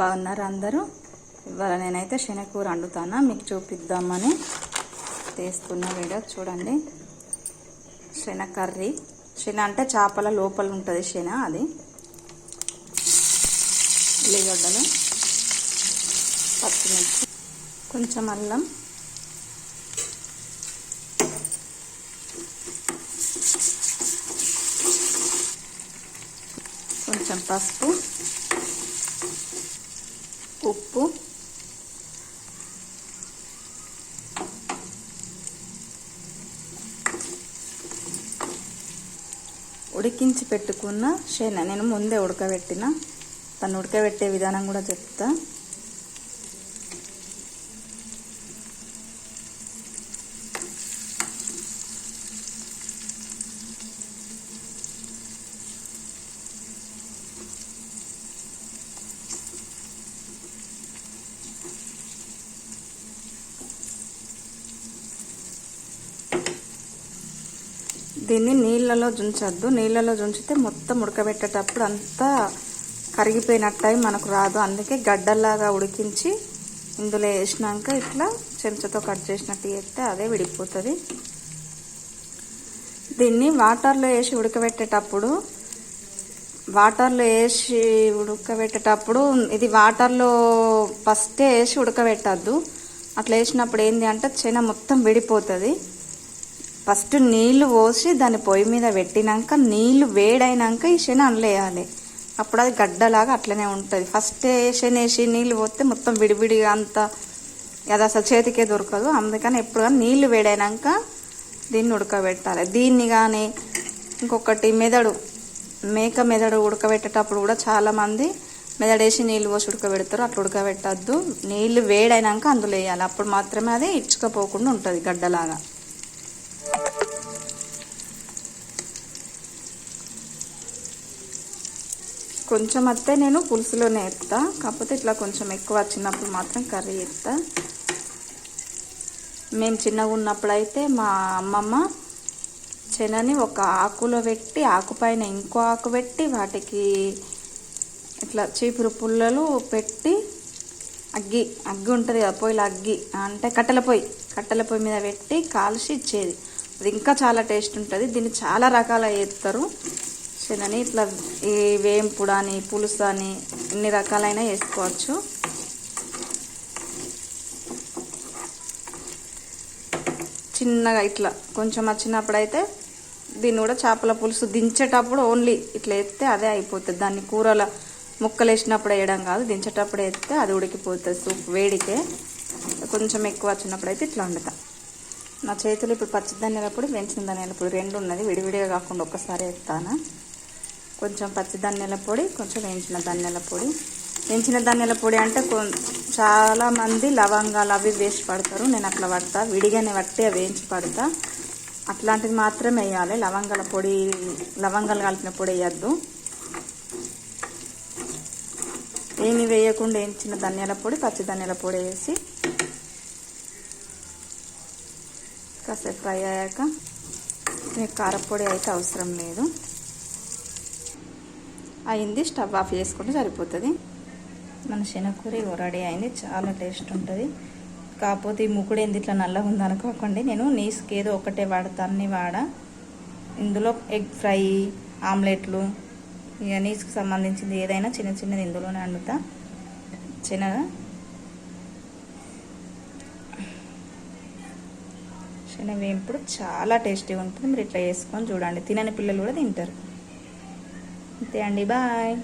బాగున్నారు అందరూ. ఇవాళ నేనైతే శనగకూర వండుతానా మీకు చూపిద్దామని తీస్తున్న వీడియో చూడండి. శన కర్రీ. శన అంటే చేపల లోపల ఉంటుంది శన అది. ఉల్లిగడ్డలు పచ్చిమిర్చి కొంచెం అల్లం. కొంచెం పసుపు. ఉప్పు. ఉడికించి పెట్టుకున్న శన. నేను ముందే ఉడకబెట్టిన. తను ఉడకబెట్టే విధానం కూడా చెప్తా. దీన్ని నీళ్ళలో జుంచద్దు. నీళ్ళలో జుంచితే మొత్తం ఉడకబెట్టేటప్పుడు అంతా కరిగిపోయినట్టయి మనకు రాదు. అందుకే గడ్డల్లాగా ఉడికించి ఇందులో వేసినాక ఇట్లా చెంచాతో కట్ చేసినట్టు చేస్తే అదే విడిపోతుంది. దీన్ని వాటర్లో వేసి ఉడకబెట్టేటప్పుడు వాటర్లో వేసి ఉడకబెట్టేటప్పుడు ఇది వాటర్లో ఫస్టే వేసి ఉడకబెట్టద్దు. అట్లా వేసినప్పుడు ఏంటి అంటే చైనా మొత్తం విడిపోతుంది. ఫస్ట్ నీళ్ళు పోసి దాన్ని పొయ్యి మీద పెట్టినాక నీళ్ళు వేడైనాక ఈ శని అనలేయాలి అప్పుడు అది గడ్డలాగా అట్లనే ఉంటుంది. ఫస్ట్ శని వేసి నీళ్ళు పోతే మొత్తం విడివిడిగా అంత అది అసలు చేతికే దొరకదు. అందుకని ఎప్పుడు కానీ నీళ్ళు వేడైనాక దీన్ని ఉడకబెట్టాలి. దీన్ని కానీ ఇంకొకటి మెదడు మేక మెదడు ఉడకబెట్టేటప్పుడు కూడా చాలామంది మెదడేసి నీళ్ళు పోసి ఉడకబెడతారు. అట్లా ఉడకబెట్టద్దు. నీళ్ళు వేడైనాక అందులో వేయాలి. అప్పుడు మాత్రమే అది ఇచ్చుకపోకుండా ఉంటుంది గడ్డలాగా. కొంచెం వస్తే నేను పులుసులోనే ఎత్తా. కాకపోతే ఇట్లా కొంచెం ఎక్కువ వచ్చినప్పుడు మాత్రం కర్రీ ఎత్తా. మేము చిన్నగా ఉన్నప్పుడు అయితే మా అమ్మమ్మ శనని ఒక ఆకులో పెట్టి ఆకుపైన ఇంకో ఆకు పెట్టి వాటికి ఇట్లా చీపురు పుల్లలు పెట్టి అగ్గి అగ్గి ఉంటుంది కదా పొయ్యిలో అగ్గి అంటే కట్టెల పొయ్యి కట్టెల పొయ్యి మీద పెట్టి కాల్చి ఇచ్చేది. అది ఇంకా చాలా టేస్ట్ ఉంటుంది. దీన్ని చాలా రకాల చేస్తారు శనని ఇట్లా ఈ వేంపుడు అని పులుసు అని ఎన్ని రకాలైన వేసుకోవచ్చు. చిన్నగా ఇట్లా కొంచెం వచ్చినప్పుడైతే దీన్ని కూడా చేపల పులుసు దించేటప్పుడు ఓన్లీ ఇట్లా వేస్తే అదే అయిపోతుంది. దాన్ని కూరల ముక్కలు వేసినప్పుడు వేయడం కాదు దించేటప్పుడు వేస్తే అది ఉడికిపోతుంది సూప్ వేడికే. కొంచెం ఎక్కువ వచ్చినప్పుడు అయితే ఇట్లా వండుతా. నా చేతులు ఇప్పుడు పచ్చి ధనియాల పొడి వెంచిన ధనియాల పొడి రెండు ఉన్నది విడివిడిగా కాకుండా ఒక్కసారి వేస్తాను. కొంచెం పచ్చి ధనియాల పొడి కొంచెం వేయించిన ధనియాల పొడి. వేయించిన ధనియాల పొడి అంటే చాలామంది లవంగాలు అవి వేసి పడతారు. నేను అట్లా పడతా. విడిగానే పట్టి అవి వేయించి పడతా. అట్లాంటిది మాత్రమే వేయాలి. లవంగాల పొడి లవంగాలు కలిపిన పొడి వేయద్దు. ఏమి వేయకుండా వేయించిన ధనియాల పొడి పచ్చి ధనియాల పొడి వేసి కాసేపు ఫ్రై అయ్యాక మీకు కారపొడి అయితే అవసరం లేదు. అయింది. స్టవ్ ఆఫ్ చేసుకుంటే సరిపోతుంది. మన శనగకూర రెడీ అయింది. చాలా టేస్ట్ ఉంటుంది. కాకపోతే ఈ ముక్కుడు ఏంది ఇట్లా నల్లగా ఉందనుకోకండి నేను నీసుకి ఏదో ఒకటే వాడతా అన్ని ఇందులో ఎగ్ ఫ్రై ఆమ్లెట్లు ఇక నీసుకు సంబంధించింది ఏదైనా చిన్న చిన్నది ఇందులోనే వండుతా. చిన్నగా శనగ వేంపుడు చాలా టేస్టీగా ఉంటుంది. మీరు ఇట్లా వేసుకొని చూడండి. తినని పిల్లలు కూడా తింటారు. అంతే అండి బాయ్.